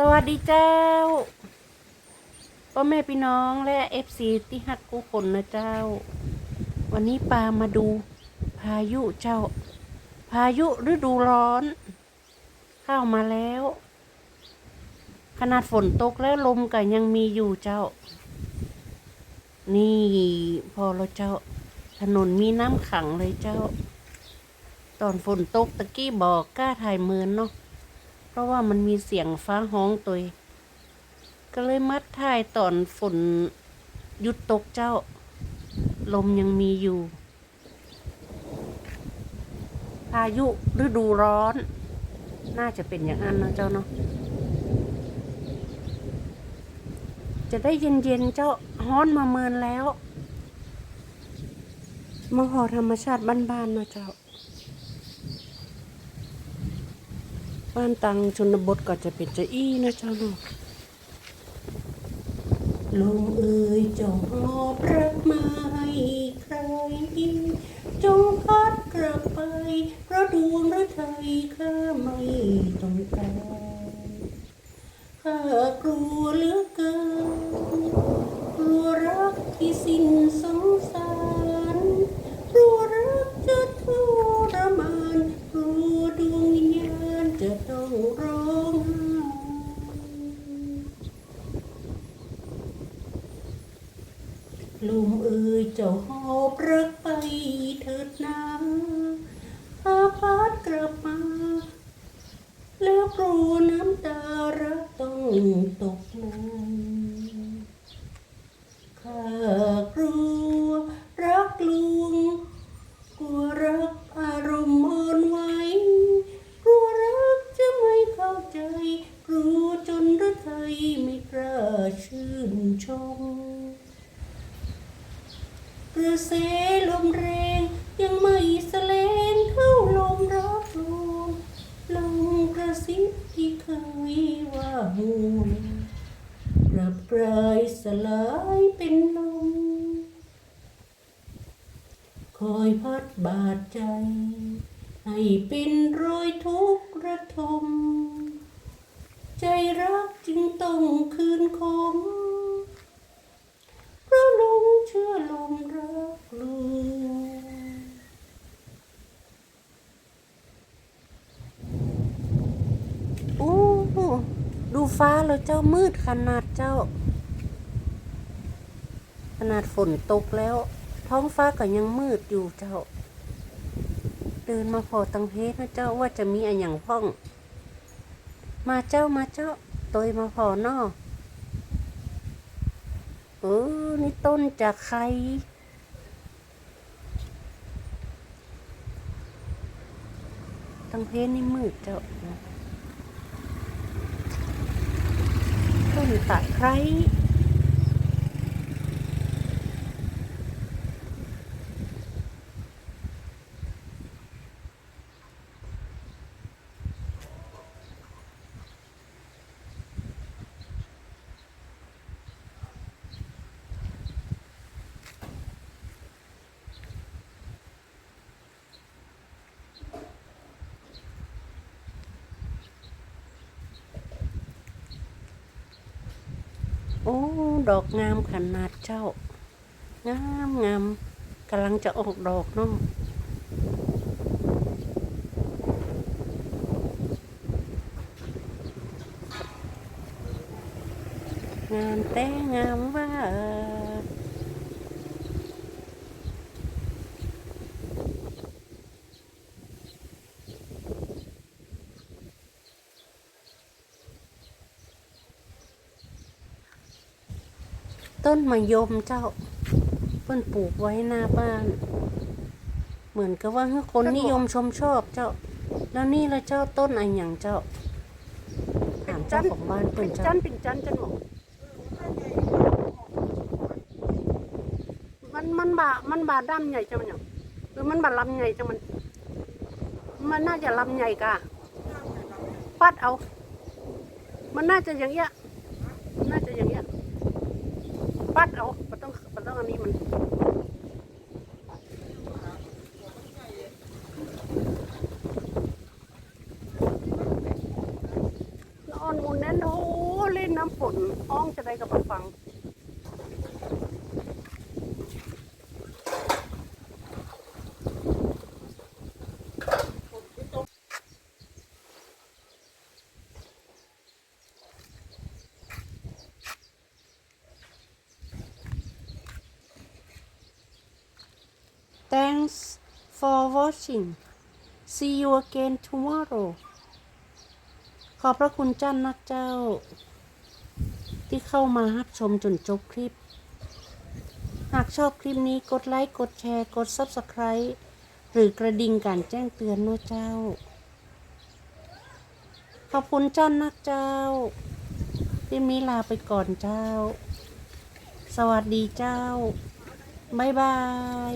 สวัสดีเจ้าพ่อแม่พี่น้องและเอฟซีที่ฮักกูคนนะเจ้า วันนี้ปามาดูพายุเจ้า พายุฤดูร้อน เข้ามาแล้ว ขนาดฝนตกแล้วลมก็ยังมีอยู่เจ้า นี่พอเราเจ้า ถนนมีน้ำขังเลยเจ้า ตอนฝนตกตะกี้บอกกล้าถ่ายเมือนเนาะ ราะว่ามันมีเสียงฟ้าห้องตัวก็เลยมัดถ่ายตอนฝนหยุดตกเจ้า ลมยังมีอยู่ พายุฤดูร้อน น่าจะเป็นอย่างนั้นนะเจ้าเนาะจะได้เย็นๆเจ้าฮ้อนมาเมินแล้ว มหอธรรมชาติบ้านๆนะเจ้า บ้านตังชนบทก็จะเป็นจะอี้นะเจ้าลูกลงเอ่ยจงหอบรักมาให้ใครจงพัดกลับไป เพราะดวงฤทัยข้าไม่ต้องการข้ากลัวเหลือเกิน ลมเอ่ยเจ้าหอบรักไปเถิดนาพาพัดกลับมา แล้วกลัวน้ำตารักต้องตกในข้ากลัวรักลวงกลัวรักอารมณ์อ่อนไหวกลัวรักจะไม่เข้าใจกลัวจนรักไทยไม่กล้าชื่นชม กระแสลมแรง ยังไม่แสลงเข้าลมรับลมลมกระซิบที่เคยว่าห่วงกลับกลายสลายเป็นลม คอยพัดบาดใจ ให้เป็นรอยทุกข์ระทม ใจรักจึงต้องคืนคมเพราะลงเชื่อลมรักลวงโอ้ดู ฟ้าแล้วเจ้ามืดขนาดเจ้า ขนาดฝนตกแล้ว ท้องฟ้าก็ยังมืดอยู่เจ้า เดินมาพอตังเฮดนะเจ้าว่าจะมีอะไรอย่างพ้อง มาเจ้ามาเจ้าตัวมาพอนอเออ นี่ต้นจากใคร ตังเพนนี่มืดเจ้า ต้นตะไคร้ อ้ ดอกงามขนาดเจ้า งามงามกำลังจะออกดอกเนาะงามแต่งามว่า ต้นมะยมเจ้าเพิ่นปลูกไว้หน้าบ้าน เหมือนกับว่าคนนิยมชมชอบเจ้า แล้วนี่ละเจ้าต้นอะไรอย่างเจ้าถามเจ้าของบ้านเพิ่นจัเจ้านเป็นจันจันหมอมันมันบามันบาดำใหญ่จังมันหยังหรือมันบาลำใหญ่จังมัน มันน่าจะลำใหญ่กะปัดเอา มันน่าจะอย่างเงี้ยน่าจะอย่างเงี้ย ปัดเอามันต้องมันต้องอันนี้มันนอนมุนแน่โอ้เล่นน้ำฝนอ้องจะได้กับฟัง Thanks for watching see you again tomorrow ขอบพระคุณเจ้านักเจ้า ที่เข้ามารับชมจนจบคลิป หากชอบคลิปนี้กดไลค์กดแชร์กด Subscribe หรือกระดิ่งการแจ้งเตือนนะเจ้า ขอบคุณเจ้านักเจ้าที่มีลาไปก่อนเจ้า สวัสดีเจ้า บ๊ายบาย